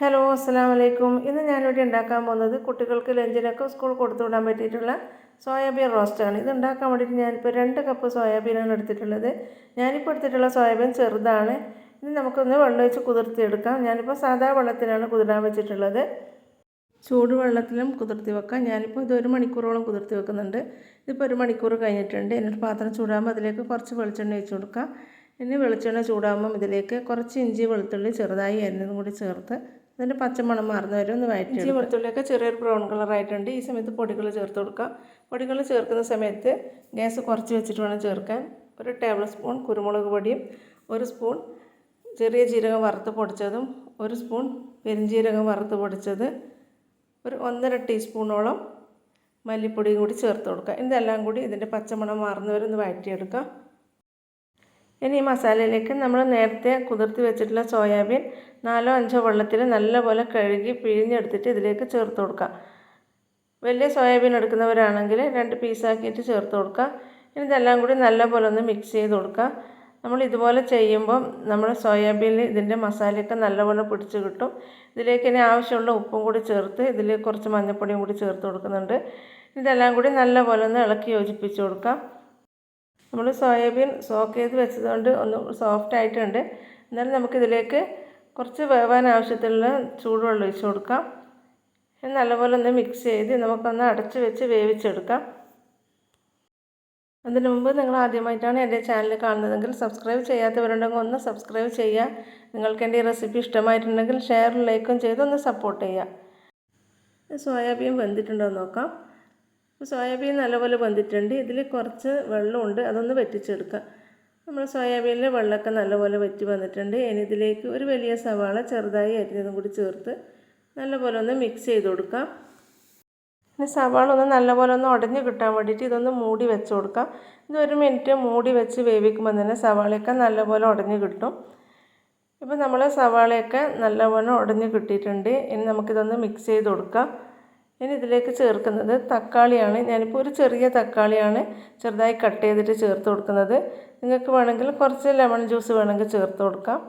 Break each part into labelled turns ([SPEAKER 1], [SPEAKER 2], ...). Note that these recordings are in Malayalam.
[SPEAKER 1] ഹലോ അസ്സാം വലൈക്കും ഇന്ന് ഞാനിവിടെ ഉണ്ടാക്കാൻ പോകുന്നത് കുട്ടികൾക്ക് ലഞ്ചിനൊക്കെ സ്കൂൾ കൊടുത്തു വിടാൻ പറ്റിയിട്ടുള്ള സോയാബീൻ റോസ്റ്റാണ്. ഇത് ഉണ്ടാക്കാൻ വേണ്ടിയിട്ട് ഞാനിപ്പോൾ രണ്ട് കപ്പ് സോയാബീനാണ് എടുത്തിട്ടുള്ളത്. ഞാനിപ്പോൾ എടുത്തിട്ടുള്ള സോയാബീൻ ചെറുതാണ്. ഇത് നമുക്കൊന്ന് വെള്ളം ഒഴിച്ച് കുതിർത്തിയെടുക്കാം. ഞാനിപ്പോൾ സാധാ വെള്ളത്തിലാണ് കുതിരാൻ വെച്ചിട്ടുള്ളത്. ചൂടുവെള്ളത്തിലും കുതിർത്തി വെക്കാം. ഞാനിപ്പോൾ ഇത് ഒരു മണിക്കൂറോളം കുതിർത്തി വെക്കുന്നുണ്ട്. ഇതിപ്പോൾ ഒരു മണിക്കൂർ കഴിഞ്ഞിട്ടുണ്ട്. എന്നിട്ട് പാത്രം ചൂടാകുമ്പോൾ അതിലേക്ക് കുറച്ച് വെളിച്ചെണ്ണ ഒഴിച്ച് കൊടുക്കാം. ഇനി വെളിച്ചെണ്ണ ചൂടാകുമ്പം ഇതിലേക്ക് കുറച്ച് ഇഞ്ചി വെളുത്തുള്ളി ചെറുതായി അരിഞ്ഞതും കൂടി ചേർത്ത് അതിന്റെ പച്ചമണം മാറുന്ന വരെ ഒന്ന് വഴറ്റി ഇഞ്ചി വെളുത്തുള്ളിയൊക്കെ ചെറിയൊരു ബ്രൗൺ കളറായിട്ടുണ്ട് ഈ സമയത്ത് പൊടികൾ ചേർത്ത് കൊടുക്കുക. പൊടികൾ ചേർക്കുന്ന സമയത്ത് ഗ്യാസ് കുറച്ച് വെച്ചിട്ട് വേണം ചേർക്കാൻ. ഒരു ടേബിൾ സ്പൂൺ കുരുമുളക് പൊടിയും ഒരു സ്പൂൺ ചെറിയ ജീരകം വറുത്ത് പൊടിച്ചതും ഒരു സ്പൂൺ പെരിഞ്ജീരകം വറുത്ത് പൊടിച്ചത് ഒരു ഒന്നര ടീസ്പൂണോളം മല്ലിപ്പൊടിയും കൂടി ചേർത്ത് കൊടുക്കുക. ഇതെല്ലാം കൂടി ഇതിന്റെ പച്ചമണം മാറുന്നവരെ ഒന്ന് വഴറ്റിയെടുക്കാം ഇനി ഈ മസാലയിലേക്ക് നമ്മൾ നേരത്തെ കുതിർത്തി വെച്ചിട്ടുള്ള സോയാബീൻ നാലോ അഞ്ചോ വെള്ളത്തിൽ നല്ലപോലെ കഴുകി പിഴിഞ്ഞെടുത്തിട്ട് ഇതിലേക്ക് ചേർത്ത് കൊടുക്കുക വലിയ സോയാബീൻ എടുക്കുന്നവരാണെങ്കിൽ രണ്ട് പീസാക്കിയിട്ട് ചേർത്ത് കൊടുക്കുക ഇനി ഇതെല്ലാം കൂടി നല്ലപോലെ ഒന്ന് മിക്സ് ചെയ്ത് കൊടുക്കുക നമ്മൾ ഇതുപോലെ ചെയ്യുമ്പം നമ്മൾ സോയാബീനിൽ ഇതിന്റെ മസാലയൊക്കെ നല്ലപോലെ പിടിച്ച് കിട്ടും. ഇതിലേക്ക് ഇനി ആവശ്യമുള്ള ഉപ്പും കൂടി ചേർത്ത് ഇതിൽ കുറച്ച് മഞ്ഞൾപ്പൊടിയും കൂടി ചേർത്ത് കൊടുക്കുന്നുണ്ട്. ഇതെല്ലാം കൂടി നല്ലപോലെ ഒന്ന് ഇളക്കി യോജിപ്പിച്ച് കൊടുക്കാം. നമ്മൾ സോയാബീൻ സോക്ക് ചെയ്ത് വെച്ചതുകൊണ്ട് ഒന്ന് സോഫ്റ്റ് ആയിട്ടുണ്ട്. എന്നാലും നമുക്കിതിലേക്ക് കുറച്ച് വേവാൻ ആവശ്യത്തിലുള്ള ചൂടുവെള്ളം ഒഴിച്ച് കൊടുക്കാം. നല്ലപോലെ ഒന്ന് മിക്സ് ചെയ്ത് നമുക്കൊന്ന് അടച്ച് വെച്ച് വേവിച്ചെടുക്കാം. അതിന് മുമ്പ് നിങ്ങൾ ആദ്യമായിട്ടാണ് എന്റെ ചാനൽ കാണുന്നതെങ്കിൽ സബ്സ്ക്രൈബ് ചെയ്യാത്തവരുണ്ടെങ്കിൽ ഒന്ന് സബ്സ്ക്രൈബ് ചെയ്യുക. നിങ്ങൾക്ക് എന്റെ ഈ റെസിപ്പി ഇഷ്ടമായിട്ടുണ്ടെങ്കിൽ ഷെയർ ലൈക്കും ചെയ്ത് ഒന്ന് സപ്പോർട്ട് ചെയ്യുക. സോയാബീൻ വെന്തിട്ടുണ്ടോ എന്ന് നോക്കാം. സോയാബീൻ നല്ലപോലെ വെന്തിട്ടുണ്ട് ഇതിൽ കുറച്ച് വെള്ളമുണ്ട്. അതൊന്ന് വറ്റിച്ചെടുക്കുക നമ്മൾ സോയാബീനിലെ വെള്ളമൊക്കെ നല്ലപോലെ വറ്റി വന്നിട്ടുണ്ട്. ഇനി ഇതിലേക്ക് ഒരു വലിയ സവാള ചെറുതായി അരിഞ്ഞതും കൂടി ചേർത്ത് നല്ലപോലെ ഒന്ന് മിക്സ് ചെയ്ത് കൊടുക്കാം. പിന്നെ സവാള ഒന്ന് നല്ലപോലെ ഒന്ന് ഉടഞ്ഞു കിട്ടാൻ വേണ്ടിയിട്ട് ഇതൊന്ന് മൂടി വെച്ച് കൊടുക്കാം. ഇത് ഒരു മിനിറ്റ് മൂടി വെച്ച് വേവിക്കുമ്പോൾ തന്നെ സവാളയൊക്കെ നല്ലപോലെ ഉടഞ്ഞു കിട്ടും. ഇപ്പം നമ്മൾ സവാളയൊക്കെ നല്ലപോലെ ഉടഞ്ഞു കിട്ടിയിട്ടുണ്ട്. ഇനി നമുക്കിതൊന്ന് മിക്സ് ചെയ്ത് കൊടുക്കാം. ഇനി ഇതിലേക്ക് ചേർക്കുന്നത് തക്കാളിയാണ്. ഞാനിപ്പോൾ ഒരു ചെറിയ തക്കാളിയാണ് ചെറുതായി കട്ട് ചെയ്തിട്ട് ചേർത്ത് കൊടുക്കുന്നത്. നിങ്ങൾക്ക് വേണമെങ്കിൽ കുറച്ച് ലെമൺ ജ്യൂസ് വേണമെങ്കിൽ ചേർത്ത് കൊടുക്കാം.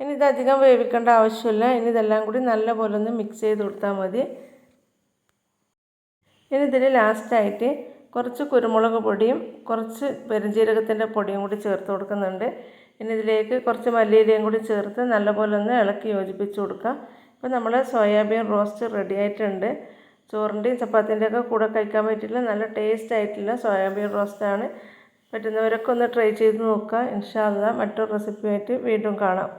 [SPEAKER 1] ഇനി ഇത് അധികം വേവിക്കേണ്ട ആവശ്യമില്ല. ഇനി ഇതെല്ലാം കൂടി നല്ലപോലെ ഒന്ന് മിക്സ് ചെയ്ത് കൊടുത്താൽ മതി. ഇനി ഇതിൽ ലാസ്റ്റായിട്ട് കുറച്ച് കുരുമുളക് പൊടിയും കുറച്ച് പെരുംജീരകത്തിന്റെ പൊടിയും കൂടി ചേർത്ത് കൊടുക്കുന്നുണ്ട്. ഇനി ഇതിലേക്ക് കുറച്ച് മല്ലിയിലയും കൂടി ചേർത്ത് നല്ലപോലെ ഒന്ന് ഇളക്കി യോജിപ്പിച്ച് കൊടുക്കുക ഇപ്പോൾ നമ്മൾ സോയാബീൻ റോസ്റ്റ് റെഡി ആയിട്ടുണ്ട്. ചോറിന്റെയും ചപ്പാത്തിന്റെയൊക്കെ കൂടെ കഴിക്കാൻ പറ്റില്ല. നല്ല ടേസ്റ്റ് ആയിട്ടുള്ള സോയാബീൻ റോസ്റ്റാണ് പറ്റുന്നവരൊക്കെ ഒന്ന് ട്രൈ ചെയ്ത് നോക്കുക. ഇൻഷാല്ല മറ്റൊരു റെസിപ്പിയായിട്ട് വീണ്ടും കാണാം.